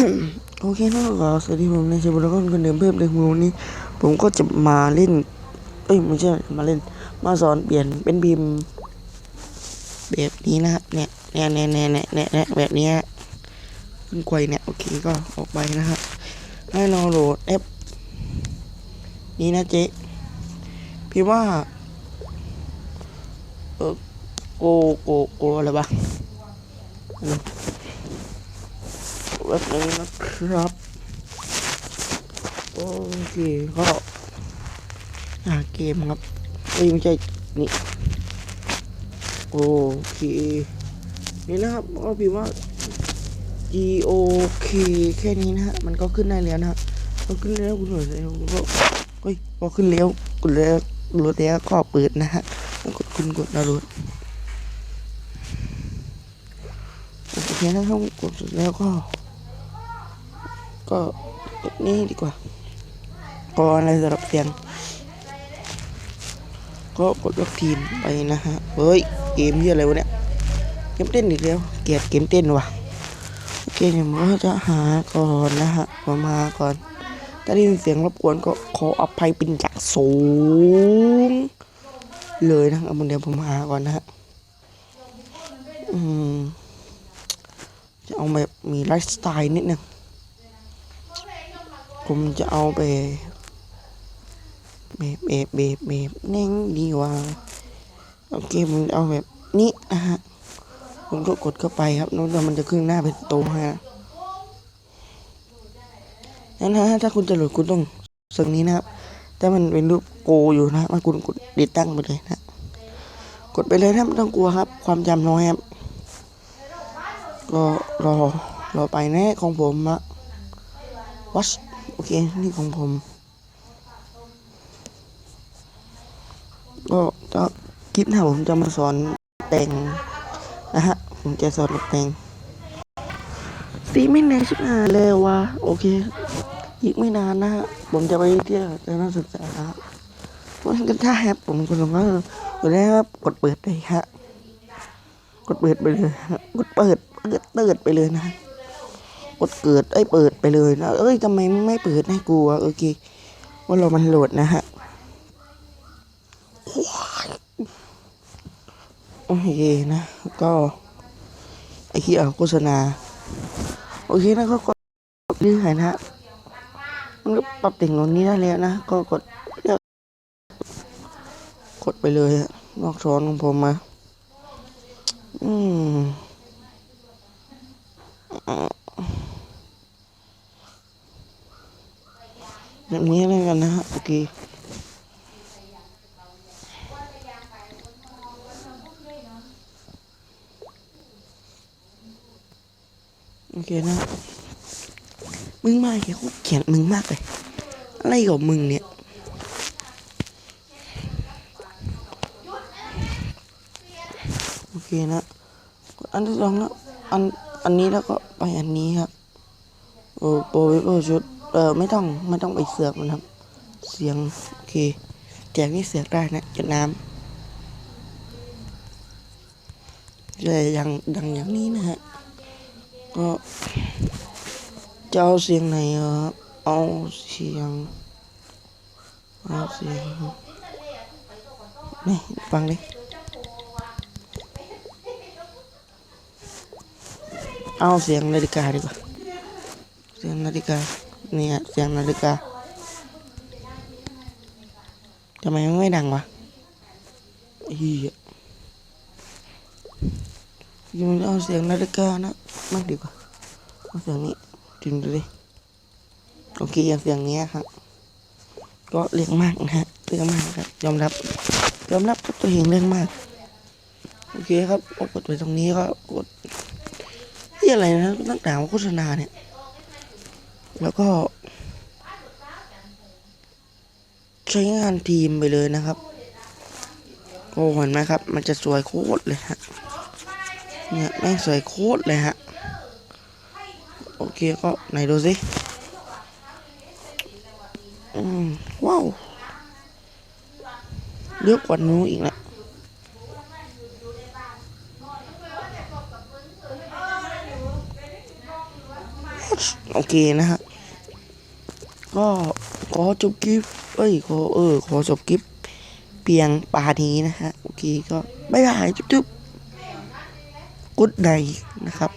โอเคนะครับสวัสดีผมในชบุรกอนคนเดิมเพิ่มเติมวันนี้ ผมก็จะมาเล่น เอ้ยไม่ใช่มาเล่น มาสอนเปลี่ยนเป็นพิมพ์แบบนี้นะฮะเนี่ยเนี่ยเนี่ยเนี่ยเนี่ยเนี่ยเนี่ยแบบนี้ขึ้นไกวเนี่ยโอเคก็ออกไปนะฮะให้เราโหลดแอปนี้นะเจ๊พี่ว่าเออโกโกโกอะไรวะ แบบนึงนะครับ โอเคก็หาเกมครับเอ้ยไม่ใช่นี่โอเค นี่นะครับก็พิมพ์ว่า G O K แค่นี้นะฮะ มันก็ขึ้นได้แล้วนะฮะพอขึ้นแล้วคุณหน่วยเลยก็เฮ้ยพอขึ้นแล้วกดแล้วโหลดแล้วก็เปิดนะฮะกดคุณกดดาวน์โหลดโอเคนะครับกดเสร็จแล้วก็ ก็กดนี้ดีกว่าก็อะไรสำหรับเสียง ก็กดล็อกทีมไปนะฮะ เฮ้ย เกมเหียอะไรวะเนี่ย เกมเต้นอีกแล้ว เกลียดเกมเต้นว่ะโอเคเดี๋ยวผมก็จะหาก่อนนะฮะผมมาก่อนถ้าได้ยินเสียงรบกวนก็ขออภัยเป็นจากสูง เลยนะเอาเดี๋ยวผมหาก่อนนะฮะ อืม จะเอาแบบมีไลฟ์สไตล์นิดนึง ผมจะเอาไปแบบแบบแบบแบบเน่งดีกว่าโอเคผมเอาแบบนี้นะฮะผมก็กดเข้าไปครับแล้วมันจะขึ้นหน้าเป็นโตฮะนั้นฮะถ้าคุณจะโหลดคุณต้องสั่งนี้นะครับแต่มันเป็นรูปโกอยู่นะมาคุณกดติดตั้งไปเลยนะกดไปเลยนะไม่ต้องกลัวครับ ความจำน้อยครับก็รอรอไปแน่ของผมอะวัชโอเคนี่ของผมก็จะคลิปหน้าผมจะมาสอนแต่งนะฮะ ผมจะสอนแต่งสีไม่แน่ชิบหายเลยวะโอเคอีกไม่นานนะฮะผมจะไปเที่ยวจอนักศึกษาครับวันกันถ้าแฮปผมคนลงก็กดแล้วครับกดเปิดเลยฮะ กดเปิดไปเลยกดเปิดเปิดเปิดไปเลยนะ กดเกิดไอ้ยเปิดไปเลยนะเอ้ยทำไมไม่เปิดให้กูวะโอเค ว่าเรามันโหลดนะฮะโอเคนะก็ไอ้ที่เอาโฆษณา โอเคนะก็กดเรื่อยนะฮะมันก็ปรับแต่งตรงนี้ได้แล้วนะก็กดกกดไปเลยฮะนอกช้อนของผมมาอืม แบบนี้แล้วกันนะฮะโอเคโอเคนะ มึงมากเขียนเขียนมึงมากเลย อะไรกับมึงเนี่ยโอเคนะอันที่สองนะอันอันนี้แล้วก็ไปอันนี้ครับโอ้โปรโอ้ชุด เออไม่ต้องไม่ต้องไปเสือกมันครับ เสียงโอเคแจกนี่เสือกได้นะจะน้ำแต่อย่างดังอย่างนี้นะฮะก็จะเอาเสียงไหนเออเอาเสียงเอาเสียงนี่ฟังดิเอาเสียงนาฬิกาดีกว่า เสียงนาฬิกา เนี่ยเสียงนาฬิกาทำไมไม่ดังวะเฮียยังเอาเสียงนาฬิกานะมากดีกว่าเอาเสียงนี้จริงดูดิโอเคเอาเสียงนี้ครับ ก็เรียกมากนะฮะเรียกมากครับ ยอมรับ ยอมรับกับตัวเองเรื่องมาก โอเคครับก็กดไปตรงนี้ก็กดที่อะไรนะตั้งแต่โฆษณาเนี่ย แล้วก็ ใช้งานทีมไปเลยนะครับ โอ้เห็นไหมครับ มันจะสวยโคตรเลยฮะ เนี่ยแม่งสวยโคตรเลยฮะ โอเคก็ไหนดูสิอืมว้าวเยอะกว่านู้นอีกนะโอเคนะฮะ ก็ขอจบคลิปเอ้ยขอเออ ขอจบคลิปเพียงปานี้นะฮะ โอเคก็บ๊ายบายจุ๊บๆกุดไนนะครับ